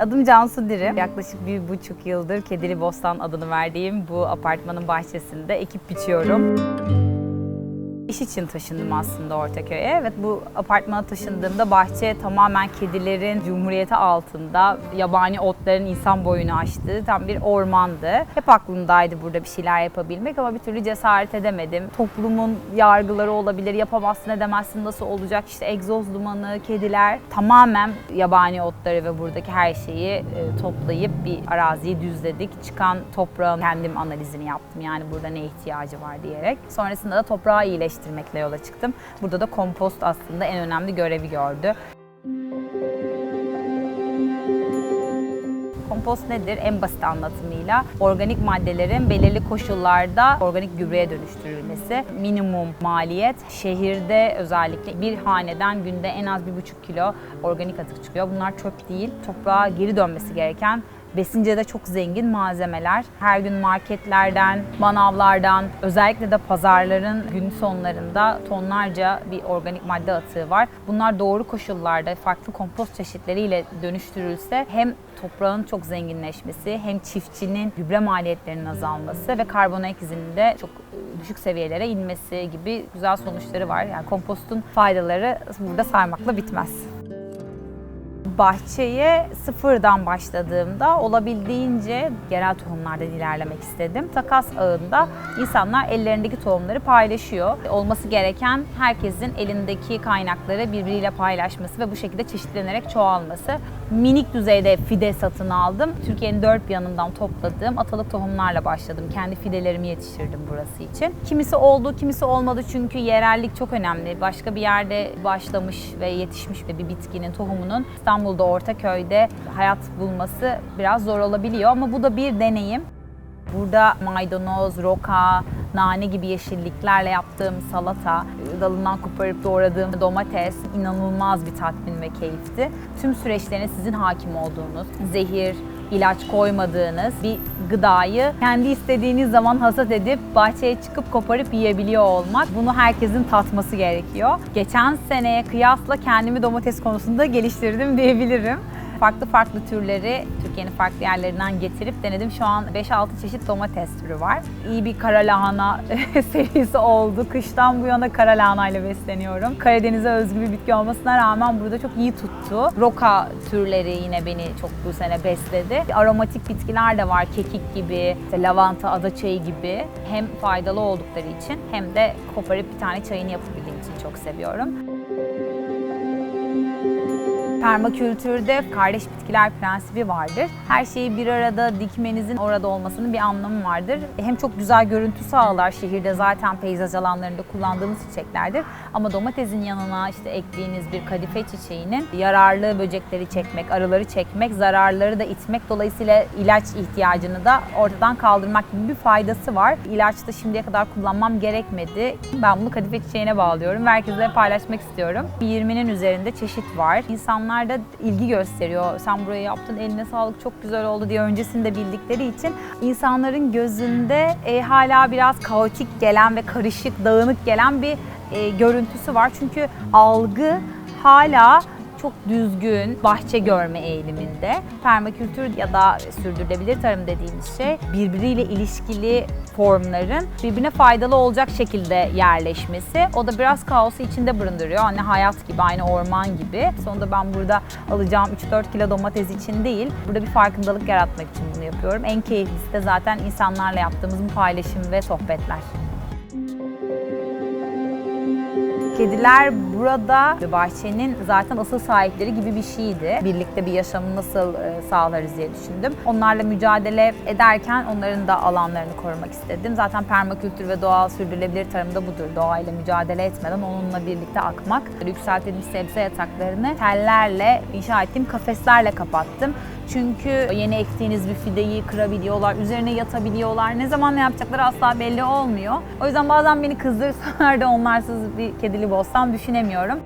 Adım Cansu Diri. Yaklaşık bir buçuk yıldır Kedili Bostan adını verdiğim bu apartmanın bahçesinde ekip biçiyorum. İş için taşındım aslında Ortaköy'e. Evet bu apartmana taşındığımda bahçe tamamen kedilerin cumhuriyeti altında yabani otların insan boyunu aştığı tam bir ormandı. Hep aklımdaydı burada bir şeyler yapabilmek ama bir türlü cesaret edemedim. Toplumun yargıları olabilir, yapamazsın edemezsin nasıl olacak işte egzoz dumanı, kediler tamamen yabani otları ve buradaki her şeyi e, toplayıp bir araziyi düzledik. Çıkan toprağın kendim analizini yaptım yani burada ne ihtiyacı var diyerek. Sonrasında da toprağı iyileştirmekle yola çıktım. Burada da kompost aslında en önemli görevi gördü. Kompost nedir? En basit anlatımıyla organik maddelerin belirli koşullarda organik gübreye dönüştürülmesi. Minimum maliyet. Şehirde özellikle bir haneden günde en az bir buçuk kilo organik atık çıkıyor. Bunlar çöp değil. Toprağa geri dönmesi gereken Besince de çok zengin malzemeler. Her gün marketlerden, manavlardan, özellikle de pazarların gün sonlarında tonlarca bir organik madde atığı var. Bunlar doğru koşullarda farklı kompost çeşitleriyle dönüştürülse hem toprağın çok zenginleşmesi, hem çiftçinin gübre maliyetlerinin azalması ve karbon ayak izinin de çok e, düşük seviyelere inmesi gibi güzel sonuçları var. Yani kompostun faydaları burada saymakla bitmez bahçeye sıfırdan başladığımda olabildiğince yerel tohumlardan ilerlemek istedim. Takas ağında insanlar ellerindeki tohumları paylaşıyor. Olması gereken herkesin elindeki kaynakları birbiriyle paylaşması ve bu şekilde çeşitlenerek çoğalması. Minik düzeyde fide satın aldım. Türkiye'nin dört bir yanından topladığım atalık tohumlarla başladım. Kendi fidelerimi yetiştirdim burası için. Kimisi oldu, kimisi olmadı çünkü yerellik çok önemli. Başka bir yerde başlamış ve yetişmiş bir bitkinin tohumunun İstanbul'da Ortaköy'de hayat bulması biraz zor olabiliyor ama bu da bir deneyim. Burada maydanoz, roka, nane gibi yeşilliklerle yaptığım salata, dalından koparıp doğradığım domates inanılmaz bir tatmin ve keyifti. Tüm süreçlerine sizin hakim olduğunuz, zehir, ilaç koymadığınız bir gıdayı kendi istediğiniz zaman hasat edip bahçeye çıkıp koparıp yiyebiliyor olmak. Bunu herkesin tatması gerekiyor. Geçen seneye kıyasla kendimi domates konusunda geliştirdim diyebilirim. Farklı farklı türleri Türkiye'nin farklı yerlerinden getirip denedim. Şu an 5-6 çeşit domates türü var. İyi bir kara lahana serisi oldu. Kıştan bu yana kara lahana ile besleniyorum. Karadeniz'e özgü bir bitki olmasına rağmen burada çok iyi tuttu. Roka türleri yine beni çok bu sene besledi. Aromatik bitkiler de var. Kekik gibi, işte lavanta, adaçayı gibi. Hem faydalı oldukları için hem de koparıp bir tane çayını yapabildiğim için çok seviyorum. Permakültürde kardeş bitkiler prensibi vardır. Her şeyi bir arada dikmenizin orada olmasının bir anlamı vardır. Hem çok güzel görüntü sağlar şehirde zaten peyzaj alanlarında kullandığımız çiçeklerdir. Ama domatesin yanına işte eklediğiniz bir kadife çiçeğinin yararlı böcekleri çekmek, arıları çekmek, zararları da itmek dolayısıyla ilaç ihtiyacını da ortadan kaldırmak gibi bir faydası var. İlaç da şimdiye kadar kullanmam gerekmedi. Ben bunu kadife çiçeğine bağlıyorum ve herkese paylaşmak istiyorum. 20'nin üzerinde çeşit var. İnsanlar da ilgi gösteriyor. Sen burayı yaptın, eline sağlık, çok güzel oldu diye öncesinde bildikleri için insanların gözünde e, hala biraz kaotik gelen ve karışık, dağınık gelen bir e, görüntüsü var. Çünkü algı hala çok düzgün bahçe görme eğiliminde. Permakültür ya da sürdürülebilir tarım dediğimiz şey birbiriyle ilişkili formların birbirine faydalı olacak şekilde yerleşmesi. O da biraz kaosu içinde barındırıyor. Hani hayat gibi, aynı orman gibi. Sonunda ben burada alacağım 3-4 kilo domates için değil, burada bir farkındalık yaratmak için bunu yapıyorum. En keyiflisi de zaten insanlarla yaptığımız bu paylaşım ve sohbetler. Kediler burada bahçenin zaten asıl sahipleri gibi bir şeydi. Birlikte bir yaşamı nasıl e, sağlarız diye düşündüm. Onlarla mücadele ederken onların da alanlarını korumak istedim. Zaten permakültür ve doğal sürdürülebilir tarımda budur. Doğayla mücadele etmeden onunla birlikte akmak. Yükseltilmiş sebze yataklarını tellerle inşa ettiğim kafeslerle kapattım. Çünkü yeni ektiğiniz bir fideyi kırabiliyorlar, üzerine yatabiliyorlar. Ne zaman ne yapacakları asla belli olmuyor. O yüzden bazen beni kızdırsalar da onlarsız bir kedili bostan düşünemiyorum.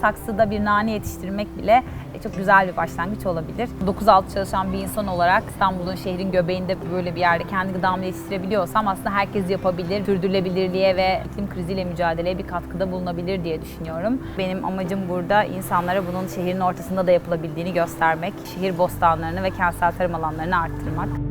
Saksıda bir nane yetiştirmek bile e, çok güzel bir başlangıç olabilir. 9-6 çalışan bir insan olarak İstanbul'un şehrin göbeğinde böyle bir yerde kendi gıdamı yetiştirebiliyorsam aslında herkes yapabilir. Sürdürülebilirliğe ve iklim kriziyle mücadeleye bir katkıda bulunabilir diye düşünüyorum. Benim amacım burada insanlara bunun şehrin ortasında da yapılabildiğini göstermek, şehir bostanlarını ve kentsel tarım alanlarını arttırmak.